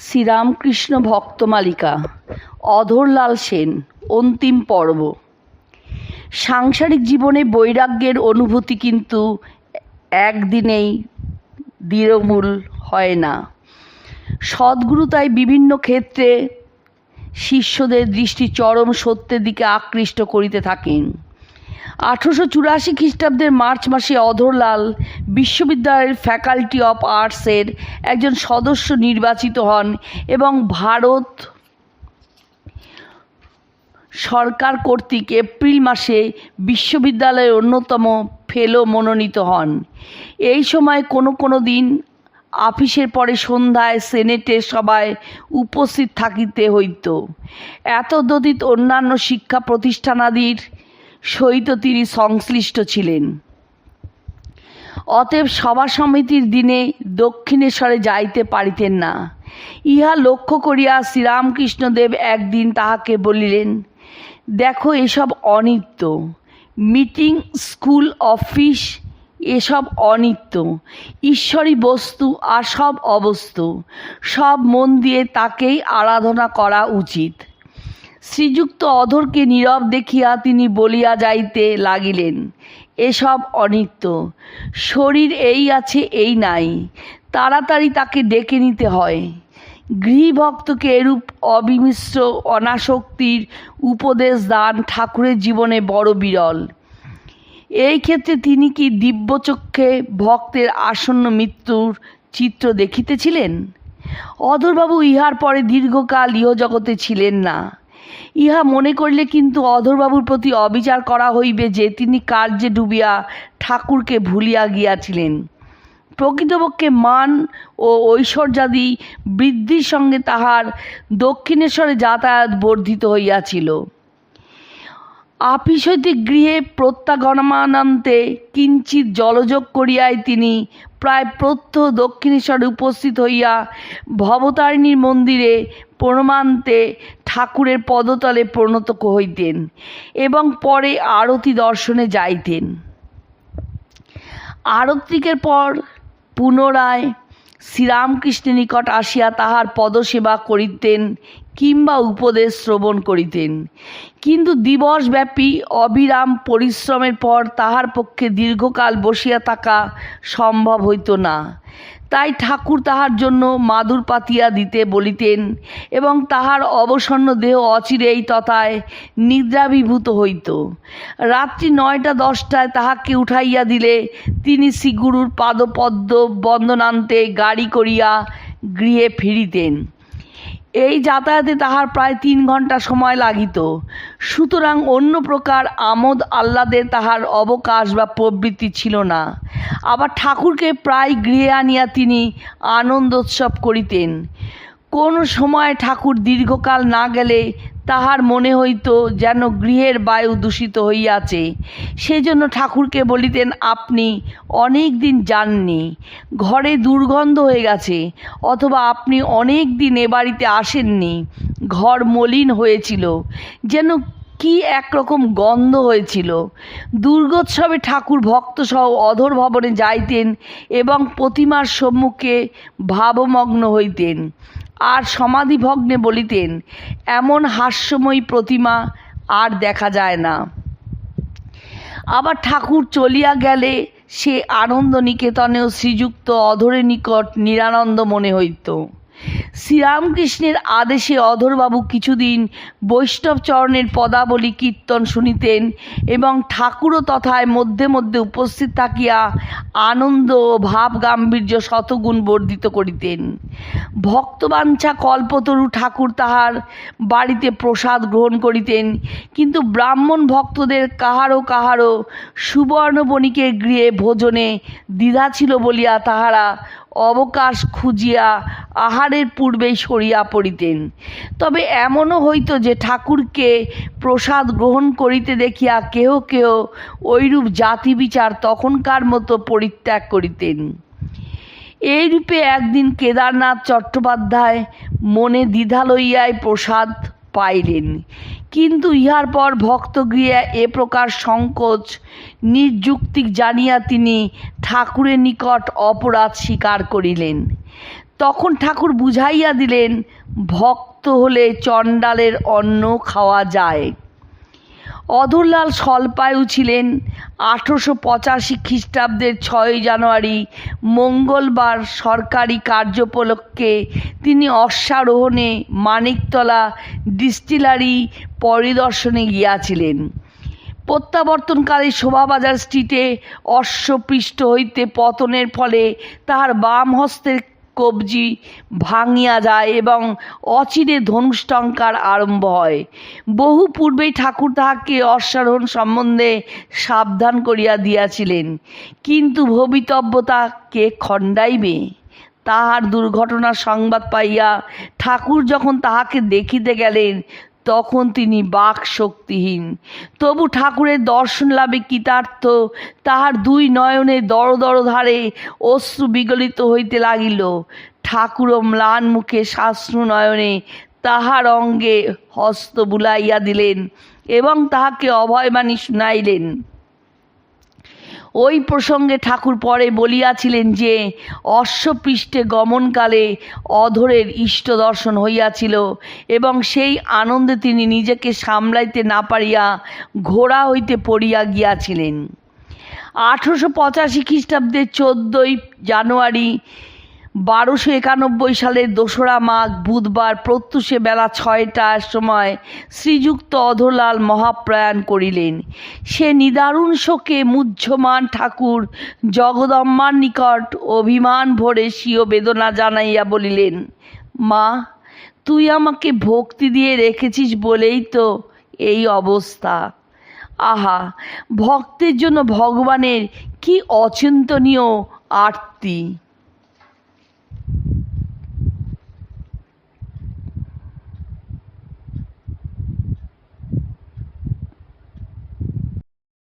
শ্রীরামকৃষ্ণ ভক্তমালিকা অধরলাল সেন, অন্তিম পর্ব। সাংসারিক জীবনে বৈরাগ্যের অনুভূতি কিন্তু একদিনেই দৃঢ়মূল হয় না। সদ্গুরু তাই বিভিন্ন ক্ষেত্রে শিষ্যদের দৃষ্টি চরম সত্যের দিকে আকৃষ্ট করিতে থাকেন। আঠেরোশো চুরাশি খ্রিস্টাব্দের মার্চ মাসে অধরলাল বিশ্ববিদ্যালয়ের ফ্যাকাল্টি অফ আর্টসের একজন সদস্য নির্বাচিত হন এবং ভারত সরকার কর্তৃক এপ্রিল মাসে বিশ্ববিদ্যালয়ের অন্যতম ফেলো মনোনীত হন। এই সময় কোনো কোনো দিন আপিসের পরে সন্ধ্যায় সেনেটের সভায় উপস্থিত থাকিতে হইত। এতদ্যতীত অন্যান্য শিক্ষা প্রতিষ্ঠানাদির সহিত তিনি সংশ্লিষ্ট ছিলেন। অতএব সভা সমিতির দিনে দক্ষিণেশ্বরে যাইতে পারিতেন না। ইহা লক্ষ্য করিয়া শ্রীরামকৃষ্ণদেব একদিন তাহাকে বলিলেন, দেখো এসব অনিত্য। মিটিং, স্কুল, অফিস, এসব অনিত্য। ঈশ্বরী বস্তু আর সব অবস্তু। সব মন দিয়ে তাকেই আরাধনা করা উচিত। শ্রীযুক্ত অধরকে নীরব দেখিয়া তিনি বলিয়া যাইতে লাগিলেন, এসব অনিত্য। শরীর এই আছে, এই নাই। তাড়াতাড়ি তাকে ডেকে নিতে হয়। গৃহভক্তকে এরূপ অবিমিশ্র অনাসক্তির উপদেশ দান ঠাকুরের জীবনে বড় বিরল। এই ক্ষেত্রে তিনি কি দিব্যচক্ষে ভক্তের আসন্ন মৃত্যুর চিত্র দেখিতেছিলেন? অধরবাবু ইহার পরে দীর্ঘকাল ইহজগতে ছিলেন না। ইহা মনে করলে কিন্তু অধরবাবুর প্রতি অবিচার করা হইবে যে তিনি কার্যে ডুবিয়া ঠাকুরকে ভুলিয়া গিয়াছিলেন। প্রকৃতপক্ষে মান ও ঐশ্বর্যাদি বৃদ্ধির সঙ্গে তাহার দক্ষিণেশ্বরে যাতায়াত বর্ধিত হইয়াছিল। আপিস হইতে গৃহে প্রত্যাগমনান্তে কিঞ্চিত জলযোগ করিয়াই তিনি প্রায় প্রত্যহ দক্ষিণেশ্বরে উপস্থিত হইয়া ভবতারিণীর মন্দিরে প্রণমান্তে ঠাকুরের পদতলে প্রণত হইতেন এবং পরে আরতি দর্শনে যাইতেন। আরতিকের পর পুনরায় শ্রীরামকৃষ্ণের নিকট আসিয়া তাহার পদসেবা করিতেন কিংবা উপদেশ শ্রবণ করিতেন। কিন্তু দিবসব্যাপী অবিরাম পরিশ্রমের পর তাহার পক্ষে দীর্ঘকাল বসিয়া থাকা সম্ভব হইত না। তাই ঠাকুর তাহার জন্য মাদুর পাতিয়া দিতে বলিতেন এবং তাহার অবসন্ন দেহ অচিরেই তথায় নিদ্রাভিভূত হইত। রাত্রি নয়টা দশটায় তাহাকে উঠাইয়া দিলে তিনি শ্রীগুরুর পাদপদ্ম বন্দনান্তে গাড়ি করিয়া গৃহে ফিরিতেন। এই যাতায়াতে তাহার প্রায় তিন ঘণ্টা সময় লাগিত। সুতরাং অন্য প্রকার আমোদ আহ্লাদে তাহার অবকাশ বা প্রবৃত্তি ছিল না। আবার ঠাকুরকে প্রায় গৃহে আনিয়া তিনি আনন্দোৎসব করিতেন। কোন সময় ঠাকুর দীর্ঘকাল না গেলে তাহার মনে হইত যেন গৃহের বায়ু দূষিত হইয়াছে। সেজন্য ঠাকুরকে বলিতেন, আপনি অনেক দিন যাননি, ঘরে দুর্গন্ধ হয়ে গেছে, অথবা আপনি অনেক দিন এ বাড়িতে আসেননি, ঘর মলিন হয়েছিল, যেন কি একরকম গন্ধ হয়েছিল। দুর্গোৎসবে ঠাকুর ভক্তসহ অধর ভবনে যাইতেন এবং প্রতিমার সম্মুখে ভাবমগ্ন হইতেন। আর সমাধিভগ্নে বলিতেন, এমন হাস্যময়ী প্রতিমা আর দেখা যায় না। আবার ঠাকুর চলিয়া গেলে সে আনন্দ নিকেতনেও শ্রীযুক্ত অধরে নিকট নিরানন্দ মনে হইত। শ্রীরামকৃষ্ণের আদেশে অধরবাবু কিছুদিন বৈষ্ণব চরণের পদাবলী কীর্তন শুনিতেন এবং ঠাকুরও তথায় মধ্যে মধ্যে উপস্থিত থাকিয়া আনন্দ ও ভাব গাম্ভীর্য শতগুণ বর্ধিত করিতেন। ভক্তবাঞ্ছা কল্পতরু ঠাকুর তাহার বাড়িতে প্রসাদ গ্রহণ করিতেন, কিন্তু ব্রাহ্মণ ভক্তদের কাহারও কাহারও সুবর্ণ বণিকের গৃহে ভোজনে দ্বিধা ছিল বলিয়া তাহারা অবকাশ খুঁজিয়া আহারের পূর্বেই সরিয়া পড়িতেন। তবে এমনও হইত যে ঠাকুরকে প্রসাদ গ্রহণ করিতে দেখিয়া কেহ কেহ ঐরূপ জাতি বিচার তখনকার মতো পরিত্যাগ করিতেন। এইরূপে একদিন কেদারনাথ চট্টোপাধ্যায় মনে দ্বিধা লইয়াই প্রসাদ পাইলেন। কিন্তু ইহার পর ভক্তগৃহে এ প্রকার সংকোচ নির্যুক্তিক জানিয়া তিনি ঠাকুরের নিকট অপরাধ স্বীকার করিলেন। তখন ঠাকুর বুঝাইয়া দিলেন, ভক্ত হলে চণ্ডালের অন্ন খাওয়া যায়। অধরলাল স্বল্পায়ু ছিলেন। আঠেরোশো পঁচাশি খ্রিস্টাব্দের ছয় জানুয়ারি, মঙ্গলবার সরকারি কার্যোপলক্ষে তিনি অশ্বারোহণে মানিকতলা ডিস্টিলারি পরিদর্শনে গিয়াছিলেন। প্রত্যাবর্তনকালে শোভাবাজার স্ট্রিটে অশ্বপৃষ্ঠ হইতে পতনের ফলে তাহার বাম হস্তের কবজি ভাঙিয়া যায় এবং অচিরে ধনুষ্টঙ্কার আরম্ভ হয়। বহু পূর্বেই ঠাকুর তাহাকে অশ্বারোহণ সম্বন্ধে সাবধান করিয়া দিয়াছিলেন, কিন্তু ভবিতব্যতা কে খণ্ডাইবে? তাহার দুর্ঘটনার সংবাদ পাইয়া ঠাকুর যখন তাহাকে দেখিতে গেলেন তখন তিনি বাক শক্তিহীন তবু ঠাকুরের দর্শন লাভে কৃতার্থ, তাহার দুই নয়নে দর ধারে অশ্রু বিগলিত হইতে লাগিল। ঠাকুরও ম্লান মুখে শাশ্রু নয়নে তাহার অঙ্গে হস্ত বুলাইয়া দিলেন এবং তাহাকে অভয়বাণী শুনাইলেন। ওই প্রসঙ্গে ঠাকুর পরে বলিয়াছিলেন যে, অশ্বপৃষ্ঠে গমনকালে অধরের ইষ্ট দর্শন হইয়াছিল এবং সেই আনন্দে তিনি নিজেকে সামলাইতে না পারিয়া ঘোড়া হইতে পড়িয়া গিয়াছিলেন। আঠেরোশো পঁচাশি খ্রিস্টাব্দের চোদ্দোই জানুয়ারি বারোশো একানব্বই সালের দোসরা মাঘ, বুধবার প্রত্যুষে বেলা ছয়টার সময় শ্রীযুক্ত অধলাল মহাপ্রয়াণ করিলেন। সে নিদারুণ শোকে মুহ্যমান ঠাকুর জগদম্মার নিকট অভিমান ভরে স্বীয় বেদনা জানাইয়া বলিলেন, মা, তুই আমাকে ভক্তি দিয়ে রেখেছিস বলেই তো এই অবস্থা। আহা, ভক্তের জন্য ভগবানের কি অচিন্তনীয় আরতি!